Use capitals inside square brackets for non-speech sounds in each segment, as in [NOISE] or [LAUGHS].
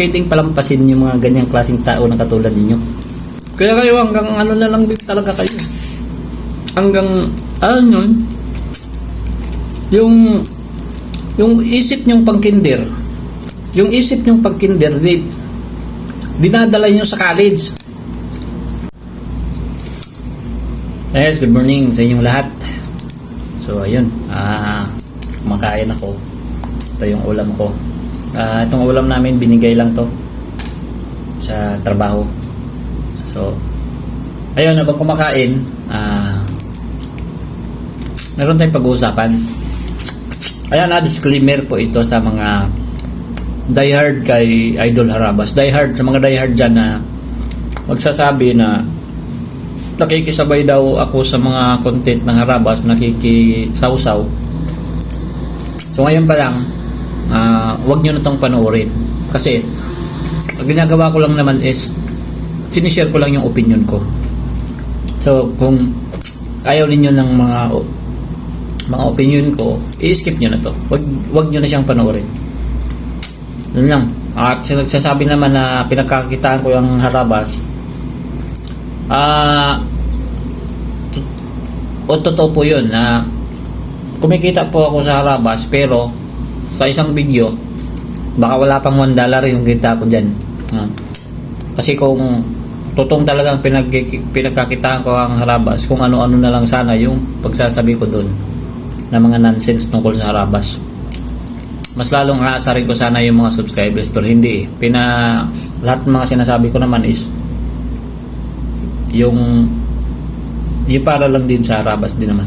pwedeng palampasin yung mga ganyang klaseng tao na katulad ninyo. Kaya kayo hanggang ano na lang din talaga kayo. Hanggang, ano yun, yung, yung isip nyong pangkinder, yung isip nyong pangkinder, di, dinadala nyo sa college. Yes, good morning sa inyong lahat. So, ayun, ah, kumakain ako. Ito yung ulam ko. Ah, itong ulam namin binigay lang to sa trabaho. So, ayun, habang kumakain, ah, meron tayong pag-uusapan. Ayan na, disclaimer po ito sa mga diehard kay Idol Harabas. Diehard, sa mga diehard dyan na magsasabi na nakikisabay daw ako sa mga content ng Harabas, nakikisawsaw. So ngayon pa lang, ah, wag nyo na itong panoorin. Kasi, ang ginagawa ko lang naman is, sinishare ko lang yung opinion ko. So, kung ayaw ninyo ng mga mga opinion ko, i-skip nyo na to. Wag, wag nyo na siyang panoorin. Yun lang. At nagsasabi naman na pinagkakitaan ko yung harabas, ah, t- o totoo po yun na kumikita po ako sa harabas pero sa isang video baka wala pang 1 dollar yung kita ko dyan. Ah. Kasi kung totoong talagang pinag pinagkakitaan ko ang harabas, kung ano-ano na lang sana yung pagsasabi ko doon na mga nonsense tungkol sa harabas. Mas lalong aasarin ko sana yung mga subscribers pero hindi eh. Pina, lahat ng mga sinasabi ko naman is yung yung para lang din sa harabas din naman.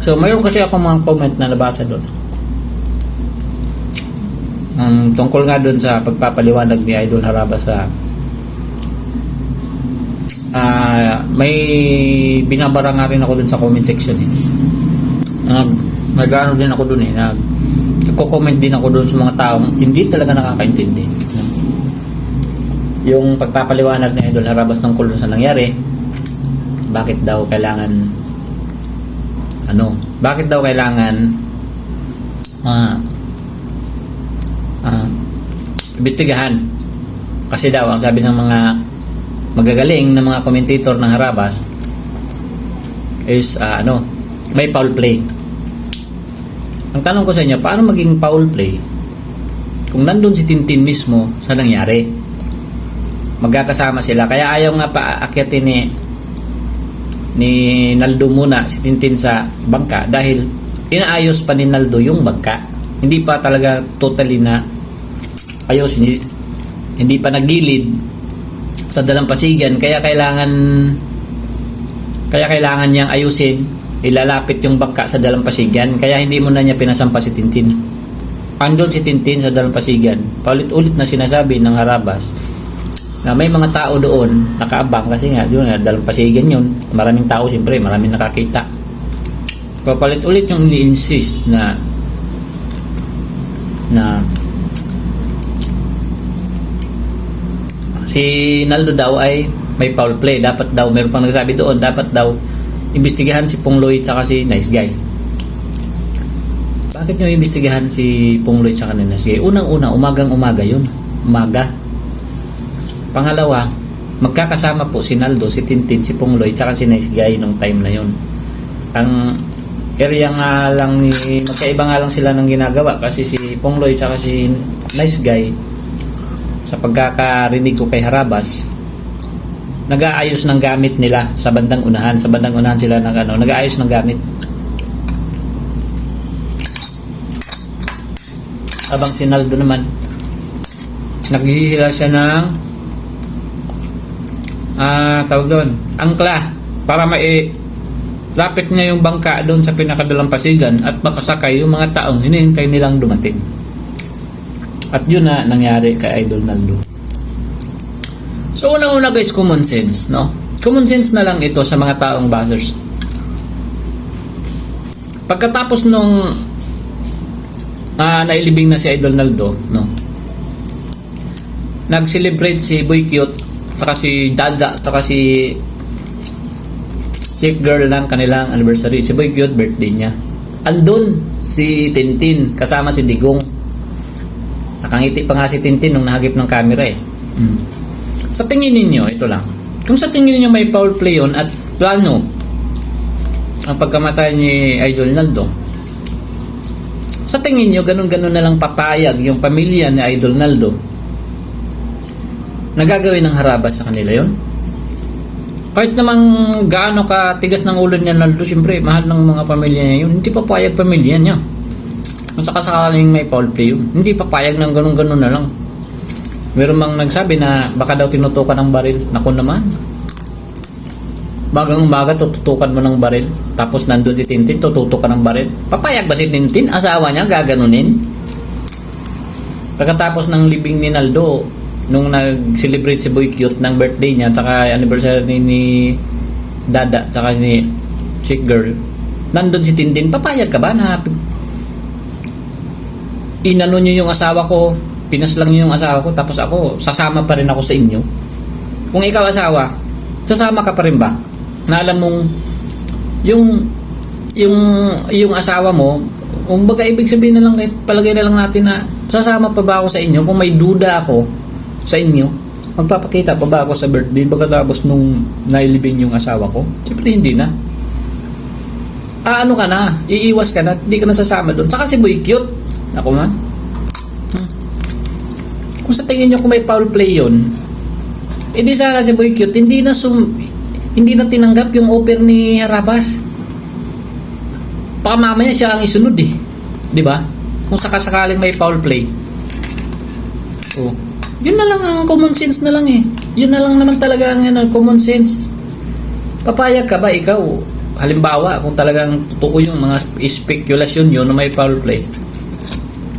So, mayroon kasi ako mga comment na nabasa doon. Um, tungkol nga doon sa pagpapaliwanag ni Idol Harabas sa ah may binabara nga rin ako doon sa comment section eh. Nag, nag-ano din ako doon eh. Nag, nagko-comment din ako doon sa mga taong hindi talaga nakakaintindi. Yung pagpapaliwanag ni Idol Harabas tungkol sa nangyari, bakit daw kailangan ano, bakit daw kailangan ah ah imbestigahan kasi daw ang sabi ng mga magagaling na mga commentator ng Harabas is ah, ano may foul play. Ang tanong ko sa inyo paano maging foul play kung nandun si Tintin mismo sa nangyari? Magkakasama sila. Kaya ayaw nga pa akyatin ni ni Naldo muna si Tintin sa bangka dahil inaayos pa ni Naldo yung bangka. Hindi pa talaga totally na ayos hindi, hindi pa nagilid sa dalampasigan. Kaya kailangan kaya kailangan niyang ayusin ilalapit yung bangka sa dalampasigan. Kaya hindi mo na niya pinasampa si Tintin. Andon si Tintin sa dalampasigan. Paulit-ulit na sinasabi ng Harabas na may mga tao doon nakaabang kasi nga yun nga dalampasigan yun. Maraming tao siyempre maraming nakakita. Papalit-ulit yung ini-insist na na si Naldo daw ay may foul play. Dapat daw, meron pang nagsabi doon, dapat daw imbestigahan si Pongloy tsaka si Nice Guy. Bakit nyo imbestigahan si Pongloy tsaka ni Nice Guy? Unang-una, umagang-umaga yun. Umaga. Pangalawa, magkakasama po si Naldo, si Tintin, si Pongloy tsaka si Nice Guy nung time na yun. Ang area nga lang ni magkaiba nga lang sila ng ginagawa kasi si Pongloy tsaka si Nice Guy sa pagkakarinig ko kay Harabas, nag-aayos ng gamit nila sa bandang unahan. Sa bandang unahan sila ng ano, nag-aayos ng gamit. Abang si Naldo naman, naghihila siya ng ah tawag doon, angkla para mai lapit niya yung bangka doon sa pinakadalampasigan at makasakay yung mga taong hinihintay nilang dumating. At yun na nangyari kay Idol Naldo. So una-una guys, common sense, no? Common sense na lang ito sa mga taong buzzers. Pagkatapos nung ah, nailibing na si Idol Naldo, no? Nag-celebrate si Boy Cute, saka si Dada, saka si Chick Girl ng kanilang anniversary. Si Boy Cute, birthday niya. Andun si Tintin, kasama si Digong Nakangiti pa nga si Tintin nung nahagip ng camera eh. Mm. Sa tingin ninyo, ito lang. Kung sa tingin ninyo may foul play yun at plano ang pagkamatay ni Idol Naldo, sa tingin nyo, ganun-ganun na lang papayag yung pamilya ni Idol Naldo nagagawin ng harabas sa kanila yon kahit namang gaano ka tigas ng ulo niya Naldo, siyempre, mahal ng mga pamilya niya yun. Hindi papayag pamilya niya. Kung sakasakaling may foul play yun, hindi papayag ng ganun-ganun na lang. Meron mang nagsabi na baka daw tinutukan ng baril. Naku naman. Bagang umaga, tututukan mo ng baril. Tapos nandun si Tintin, tututukan ng baril. Papayag ba si Tintin? Asawa niya, gaganunin? Pagkatapos ng libing ni Naldo, nung nag-celebrate si Boy Cute ng birthday niya, tsaka anniversary ni, ni Dada, tsaka ni Chick Girl, nandun si Tintin, papayag ka ba na inano niyo yung asawa ko, pinaslang niyo yung asawa ko, tapos ako, sasama pa rin ako sa inyo? Kung ikaw asawa, sasama ka pa rin ba? Na alam mong, yung, yung, yung asawa mo, kung baga ibig sabihin na lang, palagay na lang natin na, sasama pa ba ako sa inyo? Kung may duda ako sa inyo, magpapakita pa ba ako sa birthday pagkatapos nung nailibing yung asawa ko? Siyempre hindi na. Ah, ano ka na? Iiwas ka na? Hindi ka na sasama doon. Saka si Boy Cute. Ako man. Hmm. Kung sa tingin nyo kung may foul play yun, hindi sana si Boy Cute, hindi na sum, hindi na tinanggap yung offer ni Harabas. Baka mamaya siya ang isunod eh. Di ba? Kung sakasakaling may foul play. Oh. Yun na lang ang common sense na lang eh. Yun na lang naman talaga ang ano, common sense. Papayag ka ba ikaw? Halimbawa, kung talagang totoo yung mga spekulasyon yun na may foul play.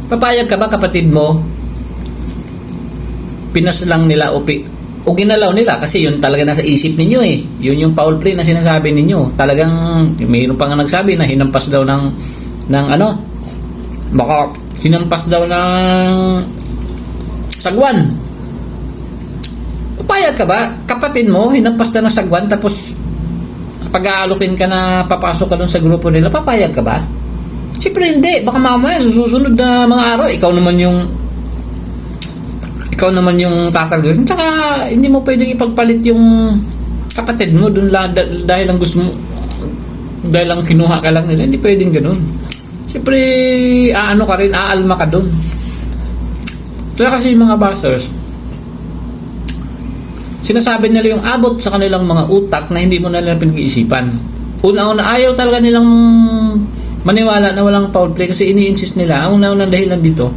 Papayag ka ba kapatid mo? Pinaslang nila o, pi- o ginalaw nila kasi yun talaga nasa isip ninyo eh. Yun yung foul play na sinasabi ninyo. Talagang mayroon pa nga nagsabi na hinampas daw ng ng ano? Baka hinampas daw ng sagwan. Papayag ka ba? Kapatid mo, hinampas na ng sagwan tapos pag-aalokin ka na papasok ka dun sa grupo nila, papayag ka ba? Siyempre hindi. Baka mamaya susunod na mga araw, ikaw naman yung ikaw naman yung tatargetin. Tsaka hindi mo pwedeng ipagpalit yung kapatid mo dun la, da- dahil lang gusto mo dahil lang kinuha ka lang nila. Hindi pwedeng ganun. Siyempre, aano ka rin, aalma ka dun. Kaya kasi mga busters, sinasabi nila yung abot sa kanilang mga utak na hindi mo na nila pinag-iisipan. Una-una, ayaw talaga nilang maniwala na walang foul play kasi ini-insist nila. Ang una-unang dahilan dito,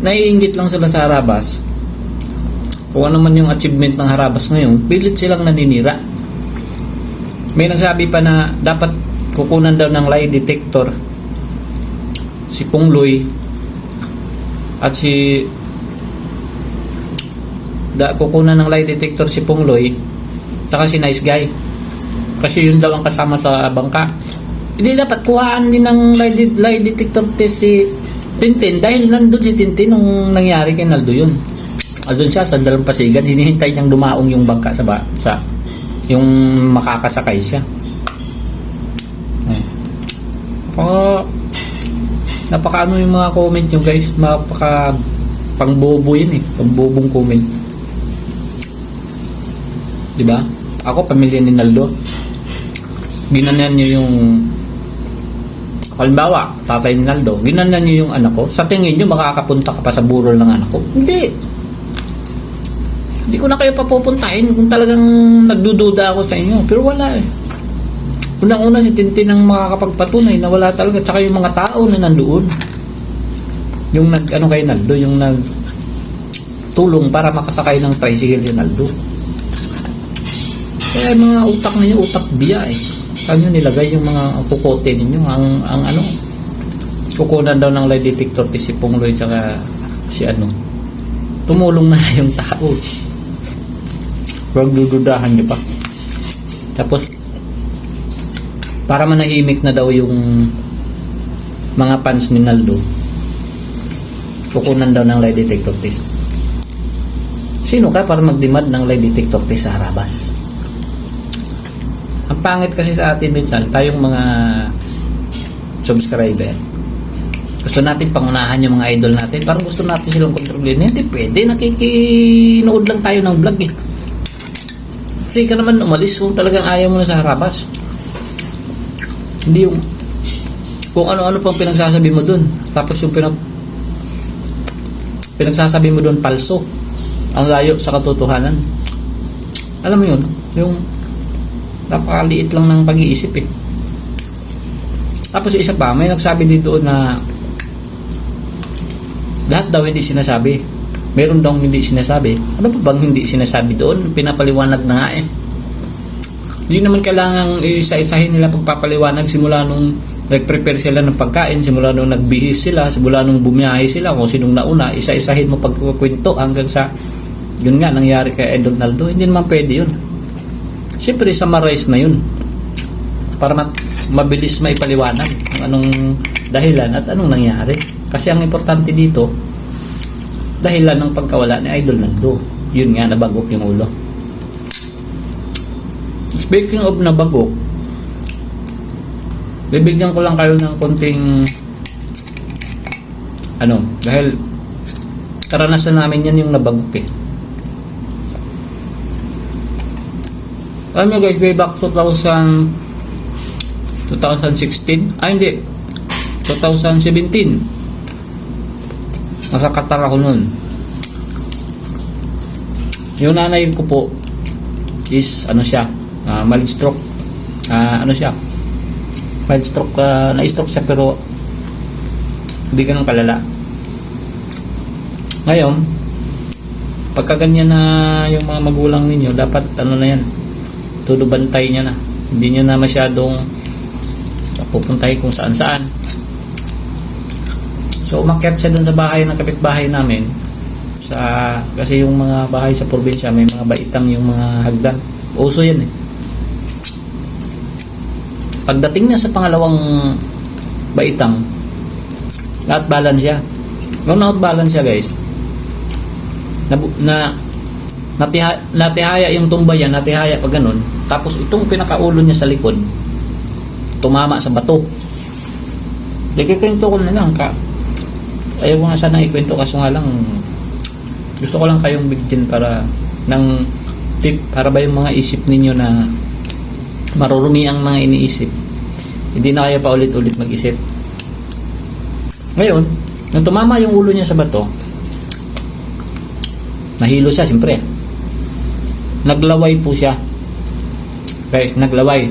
naiingit lang sila sa Harabas. Kung ano man yung achievement ng Harabas ngayon, pilit silang naninira. May nagsabi pa na dapat kukunan daw ng lie detector si Pungloy at si da kukunan ng lie detector si Pungloy saka si Nice Guy. Kasi yun daw ang kasama sa bangka. Hindi dapat kuhaan din ng lie, de- lie detector test si Tintin dahil nandun si Tintin nung nangyari kay Naldo yun. Andun siya sa dalampasigan hinihintay niyang dumaong yung bangka sa, ba, sa yung makakasakay siya. Napaka napaka ano yung mga comment nyo guys? Napaka pangbobo yun eh pangbobong comment di ba ako pamilya ni Naldo. Ginanan nyo yung halimbawa tatay ni Naldo ginanan nyo yung anak ko. Sa tingin nyo makakapunta ka pa sa burol ng anak ko? Hindi. Hindi ko na kayo papupuntahin kung talagang nagdududa ako sa inyo. Pero wala eh. Unang-una si Tintin ang makakapagpatunay na wala talaga. Tsaka yung mga tao na nandoon. Yung nag, ano kay Naldo, yung nag tulong para makasakay ng tricycle si Naldo. Kaya mga utak ninyo, utak biya eh. Saan nyo nilagay yung mga kukote ninyo? Ang, ang ano, kukunan daw ng lie detector si Pongloy tsaka si ano. Tumulong na [LAUGHS] yung tao. Huwag dududahan nyo pa. Tapos, para manahimik na daw yung mga fans ni Naldo kukunan daw ng lie detector test sino ka para magdemand ng lie detector test sa harabas ang pangit kasi sa atin minsan tayong mga subscriber gusto natin pangunahan yung mga idol natin. Parang gusto natin silang kontrolin. Hindi pwede. Nakikinood lang tayo ng vlog eh. Free ka naman umalis kung talagang ayaw mo na sa harabas. Hindi yung kung ano-ano pang pinagsasabi mo dun. Tapos yung pinag pinagsasabi mo dun palso. Ang layo sa katotohanan. Alam mo yun? Yung napakaliit lang ng pag-iisip eh. Tapos isa pa, may nagsabi dito na lahat daw hindi sinasabi. Meron daw hindi sinasabi. Ano pa bang hindi sinasabi doon? Pinapaliwanag na nga eh. Hindi naman kailangang isa-isahin nila pagpapaliwanag simula nung nag-prepare sila ng pagkain, simula nung nagbihis sila, simula nung bumiyahe sila, kung sinong nauna, isa-isahin mo pagkukwento hanggang sa yun nga, nangyari kay Ed Donaldo. Hindi naman pwede yun. Siyempre, summarize na yun. Para mat- mabilis maipaliwanag kung anong dahilan at anong nangyari. Kasi ang importante dito, dahilan ng pagkawala ni Idol Nando. Yun nga, nabagok yung ulo. Speaking of nabagok, bibigyan ko lang kayo ng konting ano, dahil karanasan namin yan yung nabagok eh. Alam nyo guys, way back 2000 2016? Ah, hindi. 2017. Nasa Qatar ako nun. Yung nanay ko po is ano siya, uh, mild stroke. Ah, ano siya? Mild stroke, ah, na-stroke siya pero hindi ganun kalala. Ngayon, pagka ganyan na yung mga magulang ninyo, dapat ano na yan, todo bantay niya na. Hindi niya na masyadong pupuntay kung saan saan. So umakyat siya dun sa bahay ng kapitbahay namin sa kasi yung mga bahay sa probinsya may mga baitang yung mga hagdan. Uso yan eh. Pagdating niya sa pangalawang baitang, lahat balance siya. Nung not balance siya guys, na, na natiha, natihaya yung tumbayan, natihaya pag ganun, tapos itong pinakaulo niya sa likod, tumama sa bato. Nagkikwento ko na lang ka. Ayaw ko nga sana ikwento kaso nga lang gusto ko lang kayong bigyan para ng tip para ba yung mga isip ninyo na marurumi ang mga iniisip. Hindi na kayo pa ulit-ulit mag-isip. Ngayon, nung tumama yung ulo niya sa bato, nahilo siya, siyempre. Naglaway po siya. Guys, naglaway.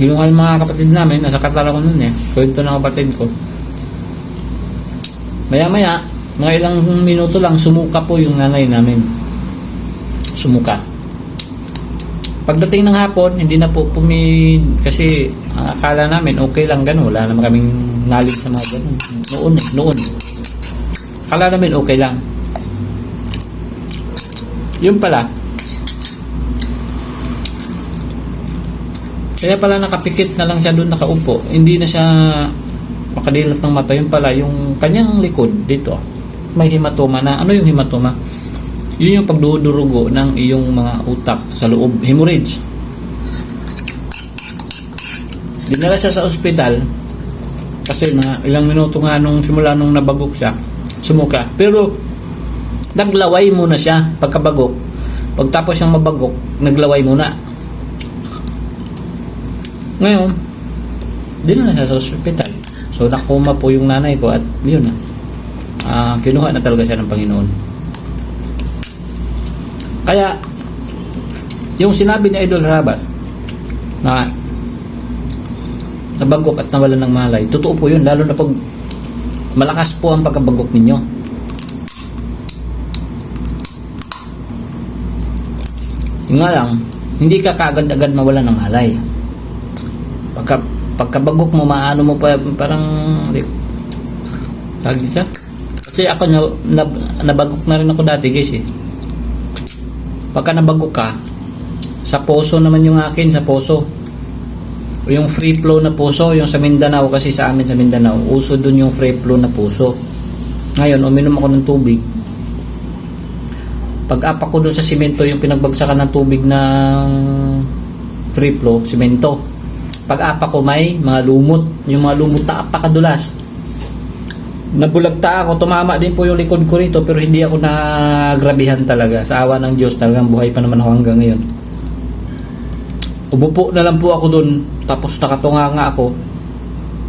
Yung mga kapatid namin, nasa Qatar ako nun eh. Kwento ng kapatid ko. Maya maya, mga ilang minuto lang, sumuka po yung nanay namin. Sumuka. Pagdating ng hapon, hindi na po pumi... Kasi ang akala namin, okay lang ganun. Wala naman kaming knowledge sa mga ganun. Noon eh, noon. Akala namin okay lang. Yun pala, Kaya pala nakapikit na lang siya doon nakaupo. Hindi na siya makadilat ng mata. Yun pala, yung kanyang likod dito, may hematoma na. Ano yung hematoma? Yun yung pagdudurugo ng iyong mga utak sa loob. Hemorrhage. Dinala siya sa ospital kasi na ilang minuto nga nung simula nung nabagok siya, sumuka. Pero naglaway muna siya pagkabagok. Pagtapos siyang mabagok, naglaway muna. Ngayon, din na siya sa ospital. So, nakoma po yung nanay ko at yun na. Ah, kinuha na talaga siya ng Panginoon. Kaya, yung sinabi ni Idol Harabas na nabagok at nawalan ng malay, totoo po yun, lalo na pag malakas po ang pagkabagok ninyo. Yung nga lang, hindi ka kaagad-agad mawalan ng malay pagka pagkabagok mo maano mo pa parang tawag siya kasi ako na, na, nabagok na rin ako dati guys eh. Pagka nabagok ka sa poso naman yung akin sa poso. Yung free flow na puso yung sa Mindanao kasi sa amin sa Mindanao uso dun yung free flow na puso ngayon uminom ako ng tubig pag apak ko dun sa simento yung pinagbagsakan ng tubig ng free flow simento pag-apa ko may mga lumot. Yung mga lumot na apakadulas. Nabulagta ako, tumama din po yung likod ko rito pero hindi ako nagrabihan talaga. Sa awa ng Diyos, talagang buhay pa naman ako hanggang ngayon. Umupo na lang po ako dun, tapos nakatunga nga ako.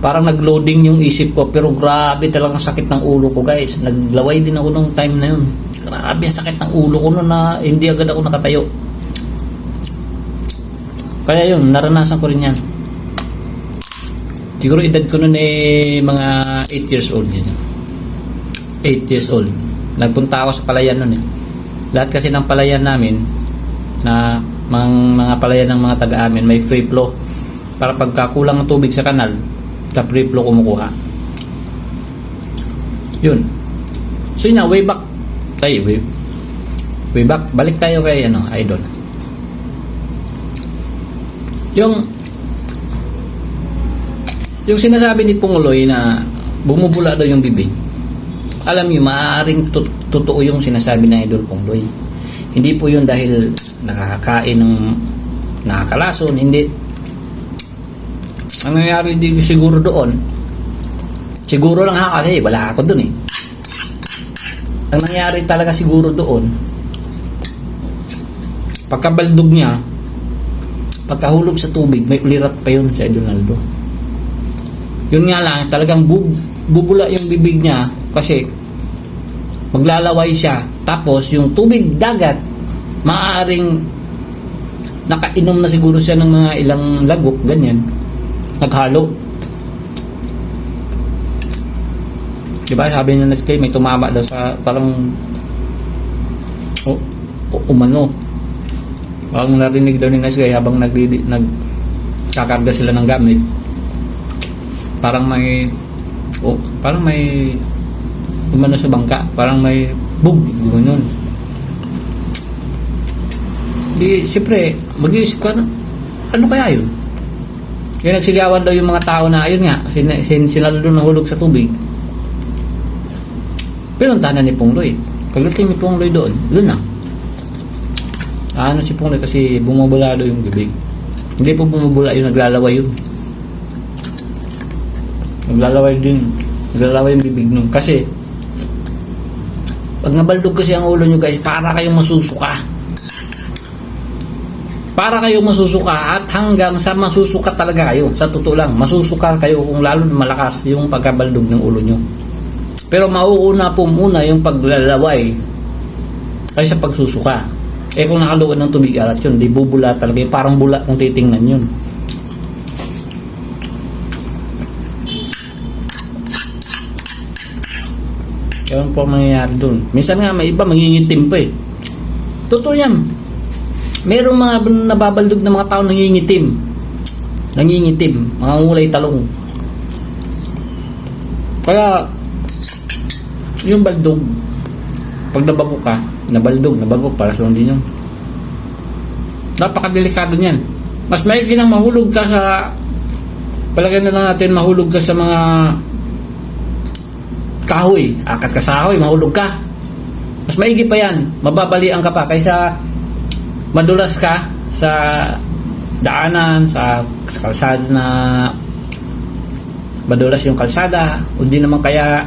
Parang nag-loading yung isip ko, pero grabe talagang sakit ng ulo ko guys. Naglaway din ako nung time na yun. Grabe sakit ng ulo ko noon na hindi agad ako nakatayo. Kaya yun, naranasan ko rin yan. Siguro edad ko noon eh mga 8 years old yun. 8 years old. Nagpunta ako sa palayan noon eh. Lahat kasi ng palayan namin na mga, mga palayan ng mga taga amin may free flow. Para pagkakulang ng tubig sa kanal, sa free flow kumukuha. Yun. So yun na, way back. Tayo, way, way back. Balik tayo kay ano, idol. Yung yung sinasabi ni Punguloy na bumubula daw yung bibig, alam niyo, maaaring tut- totoo yung sinasabi ng Idol Pungloy. Hindi po yun dahil nakakain ng nakakalason, hindi. Ang nangyayari di siguro doon, siguro lang ha, kasi wala ako doon eh. Ang nangyari talaga siguro doon, pagkabaldog niya, pagkahulog sa tubig, may ulirat pa yun sa Edonaldo. Yun nga lang, talagang bub, bubula yung bibig niya kasi maglalaway siya. Tapos yung tubig dagat, maaaring nakainom na siguro siya ng mga ilang lagok, ganyan. Naghalo. Diba sabi niya na may tumama daw sa parang o, o, umano. Parang narinig daw ni Nasgay habang nag, nagkakarga sila ng gamit. Parang may oh, parang may umano sa bangka. Parang may bug ganun. Di siyempre mag-iisip ka ano, ano kaya yun? Kaya nagsigawan daw yung mga tao na ayun nga sin, sin, sinalo doon nahulog sa tubig pinuntahan na ni Pongloy pagdating ni Pongloy doon doon na ano si Pongloy kasi bumubula daw yung bibig hindi po bumubula yung naglalaway yun Naglalaway din. Naglalaway yung bibig nun. Kasi, pag nabaldog kasi ang ulo nyo guys, para kayong masusuka. Para kayong masusuka at hanggang sa masusuka talaga kayo. Sa totoo lang, masusuka kayo kung lalo malakas yung pagkabaldog ng ulo nyo. Pero mauuna po muna yung paglalaway kaysa pagsusuka. Eh kung nakaluan ng tubig alat yun, di bubula talaga. yun. Parang bula kung titingnan yun. Ewan po ang mangyayari doon. Minsan nga may iba mangingitim pa eh. Totoo yan. Merong mga nababaldog na mga tao nangingitim. Nangingitim. Mga ngulay talong. Kaya, yung baldog, pag nabago ka, nabaldog, nabago, para sa din yun. Napakadelikado niyan. Mas may ginang mahulog ka sa, palagay na lang natin mahulog ka sa mga kahoy, akat ka sa kahoy, mahulog ka. Mas maigi pa yan, mababalian ka pa kaysa madulas ka sa daanan, sa, sa kalsada na madulas yung kalsada, o di naman kaya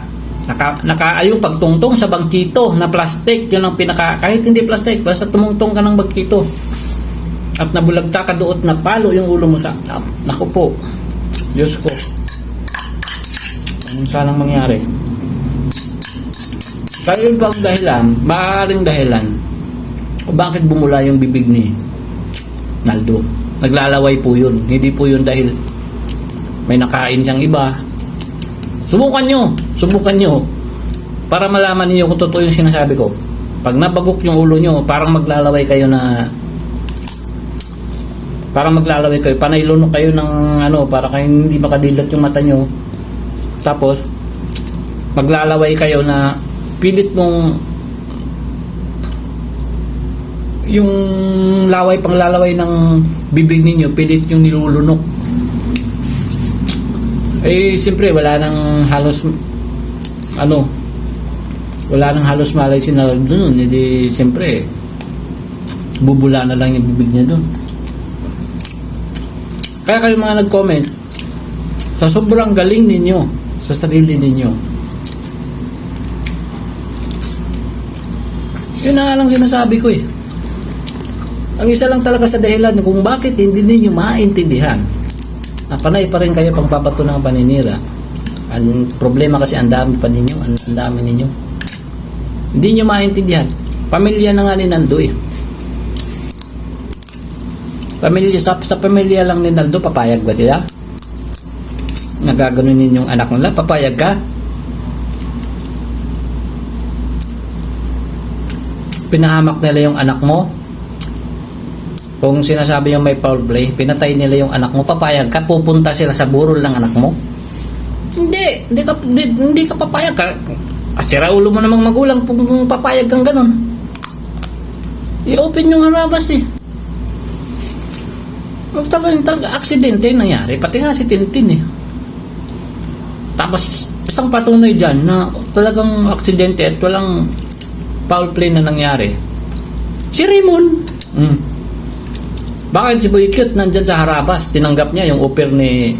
naka, naka yung pagtungtong sa bangkito na plastic, yun ang pinaka, kahit hindi plastic, basta tumungtong ka ng bangkito. At nabulagta ka doot na palo yung ulo mo sa, naku po, Diyos ko. Anong sanang mangyari? Kaya yun ang dahilan, maaaring dahilan kung bakit bumula yung bibig ni Naldo. Naglalaway po yun. Hindi po yun dahil may nakain siyang iba. Subukan nyo. Subukan nyo. Para malaman niyo kung totoo yung sinasabi ko. Pag nabagok yung ulo nyo, parang maglalaway kayo na parang maglalaway kayo. Panay lunok kayo ng ano, para kayo hindi makadilat yung mata nyo. Tapos, maglalaway kayo na pilit mong yung laway pang lalaway ng bibig ninyo pilit yung nilulunok eh siyempre wala nang halos ano wala nang halos malay si Naldo nun hindi siyempre bubula na lang yung bibig niya dun Kaya kayo mga nag-comment, sa sobrang galing ninyo, sa sarili ninyo, yun na nga lang sinasabi ko eh. Ang isa lang talaga sa dahilan kung bakit hindi ninyo maintindihan na panay pa rin kayo pang pabato ng paninira. Ang problema kasi ang dami pa ninyo, ang, dami ninyo. Hindi nyo maintindihan. Pamilya na nga ni Nando eh. Pamilya, sa, sa pamilya lang ni Naldo, papayag ba sila? Nagaganon ninyong anak nila, papayag ka? Pinahamak nila yung anak mo? Kung sinasabi yung may foul play, pinatay nila yung anak mo, papayag ka, pupunta sila sa burol ng anak mo? Hindi, hindi ka, hindi, hindi ka papayag ka. Ah, sira ulo mo namang magulang kung papayag kang ganun. I-open yung harabas eh. Talagang talaga, aksidente yung nangyari. Pati nga si Tintin eh. Tapos, isang patunay dyan na talagang aksidente at walang foul play na nangyari. Si Raymond. Mm. Bakit si Boy Cute nandyan sa harabas? Tinanggap niya yung offer ni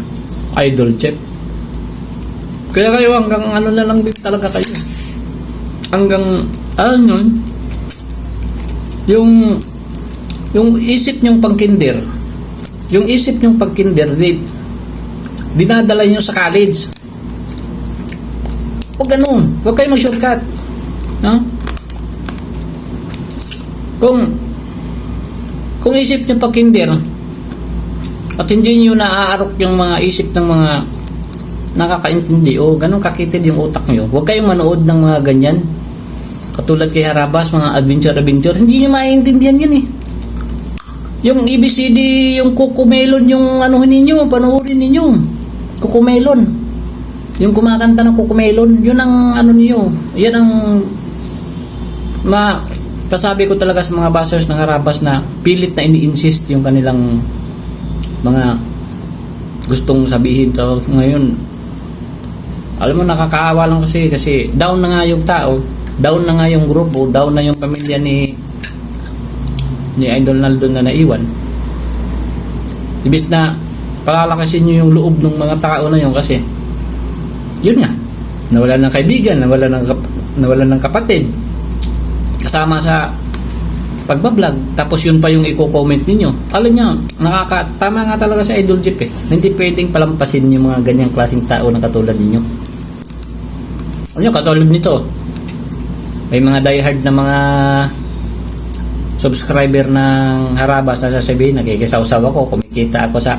Idol Chef. Kaya kayo hanggang ano na lang din talaga kayo. Hanggang, ano yun? Yung, yung isip niyong pangkinder, yung isip niyong pagkinder, di, dinadala niyo sa college. Huwag ganun. Huwag kayo mag-shortcut. No? Kung kung isip niyo pagkinder at hindi niyo naaarok yung mga isip ng mga nakakaintindi o ganun kakitid yung utak niyo, huwag kayong manood ng mga ganyan. Katulad kay Harabas, mga adventure-adventure, hindi niyo maiintindihan yan eh. Yung ABCD, yung Kukumelon, yung ano ninyo, panoorin ninyo. Kukumelon. Yung kumakanta ng Kukumelon, yun ang ano niyo. Yan ang ma kasabi ko talaga sa mga basers ng Harabas na pilit na ini-insist yung kanilang mga gustong sabihin. So ngayon, alam mo nakakaawa lang kasi kasi down na nga yung tao, down na nga yung grupo, down na yung pamilya ni ni Idol Naldo na naiwan. Ibis na palalakasin nyo yung loob ng mga tao na yun kasi yun nga, nawala ng kaibigan, nawala ng, nawala ng kapatid, kasama sa pagbablog, tapos yun pa yung i-comment ninyo. Alam nyo, nakaka, tama nga talaga sa Idol Jeep eh. Hindi pwedeng palampasin yung mga ganyang klaseng tao na katulad ninyo. Alam nyo, katulad nito, may mga diehard na mga subscriber ng Harabas na sasabihin, nakikisaw-saw ako, kumikita ako sa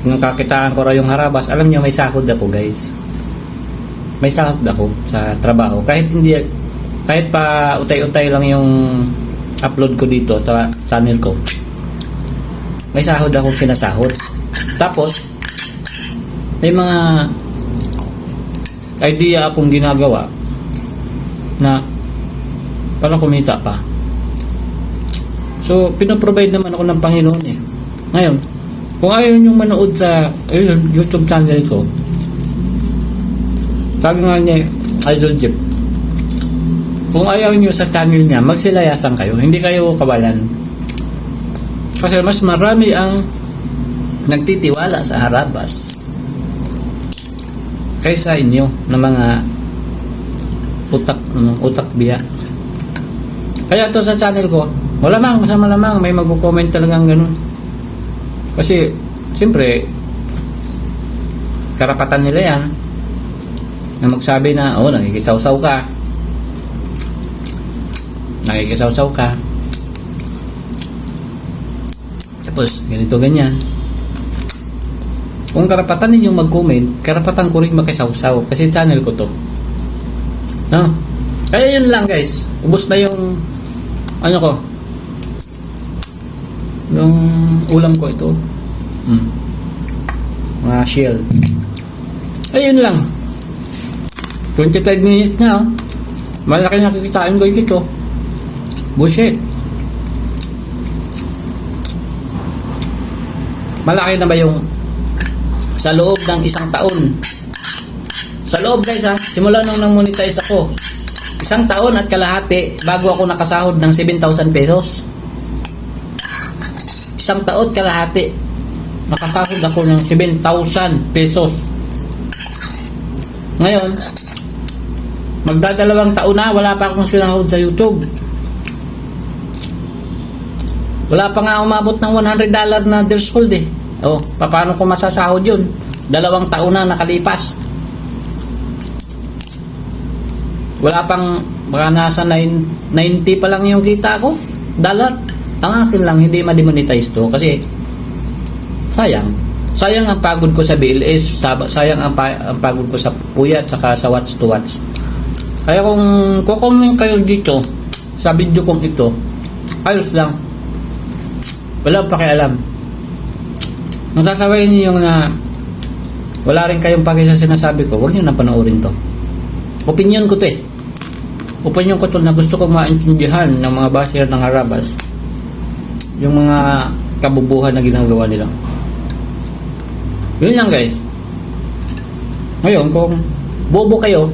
kung kakitaan ko raw yung Harabas, alam nyo may sahod ako guys. May sahod ako sa trabaho. Kahit hindi, kahit pa utay-utay lang yung upload ko dito sa channel ko. May sahod akong sinasahod. Tapos, may mga idea akong ginagawa na para kumita pa. So, pinaprovide naman ako ng Panginoon eh. Ngayon, kung ayaw nyo manood sa YouTube channel ko, sabi nga niya, Idol Jeep, kung ayaw nyo sa channel niya, magsilayasan kayo. Hindi kayo kawalan. Kasi mas marami ang nagtitiwala sa Harabas kaysa inyo na mga utak ano, utak biya. Kaya to sa channel ko, wala mang masama lamang may magko-comment talagang ganun. Kasi siyempre karapatan nila 'yan na magsabi na oh nakikisaw-saw ka. Nakikisaw-saw ka. Tapos ganito ganyan. Kung karapatan ninyong mag-comment, karapatan ko rin makisawsaw kasi channel ko to. No? Kaya yun lang guys. Ubus na yung ano ko. Yung ulam ko ito. Hmm. Mga shell. Ayun lang. 25 minutes na oh. Malaki nakikitain ko ito. Bullshit. Malaki na ba yung sa loob ng isang taon. Sa loob guys ha, simula nung nang-monetize ako, isang taon at kalahati bago ako nakasahod ng 7,000 pesos. isang taon kalahati. Nakasahod ako ng 7,000 pesos. Ngayon, magdadalawang taon na, wala pa akong sinahod sa YouTube. Wala pa nga umabot ng 100 dollar na threshold eh. Oh, paano ko masasahod yun? Dalawang taon na nakalipas. Wala pang, baka nasa 9, 90 pa lang yung kita ko. Dollar. Ang akin lang, hindi ma-demonetize to kasi sayang. Sayang ang pagod ko sa BLS, sayang ang, pa- ang pagod ko sa Puyat saka sa Watch to Watch. Kaya kung kukomment kayo dito sa video kong ito, ayos lang. Wala pa pakialam. Ang sasabihin niyo yung na wala rin kayong paki sa sinasabi ko, huwag niyo na panoorin to. Opinion ko to eh. Opinion ko to na gusto ko maintindihan ng mga basher ng Harabas yung mga kabubuhan na ginagawa nila. Yun lang guys. Ngayon, kung bobo kayo,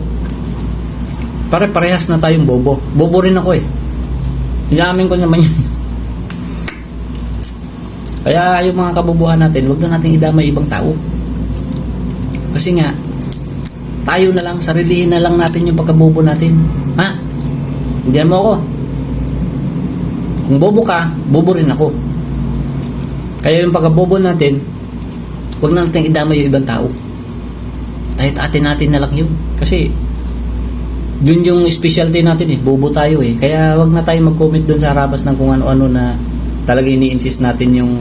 pare-parehas na tayong bobo. Bobo rin ako eh. Inamin ko naman yun. Kaya yung mga kabubuhan natin, wag na natin idamay ibang tao. Kasi nga, tayo na lang, sarilihin na lang natin yung pagkabobo natin. Ha? Hindi mo ako. Kung bobo ka, bobo rin ako. Kaya yung pagkabobo natin, wag na natin idamay yung ibang tao. Kahit atin natin na lang yun. Kasi, yun yung specialty natin eh. Bobo tayo eh. Kaya wag na tayo mag-comment dun sa harabas ng kung ano-ano na talaga ini-insist natin yung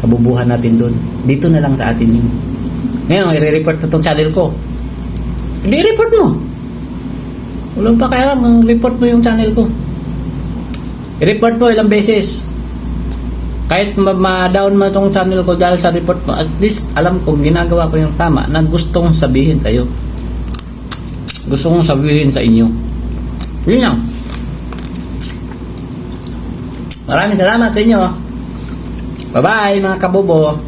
kabubuhan natin dun. Dito na lang sa atin yun. Ngayon, i-report na tong channel ko. Hindi, report mo. Walang pa kaya ang report mo yung channel ko. I-report mo ilang beses. Kahit ma- ma-down mo tong channel ko dahil sa report mo, at least alam kong ginagawa ko yung tama na gustong sabihin sa'yo. Gusto kong sabihin sa inyo. Yun lang. Maraming salamat sa inyo. Bye-bye mga kabobo.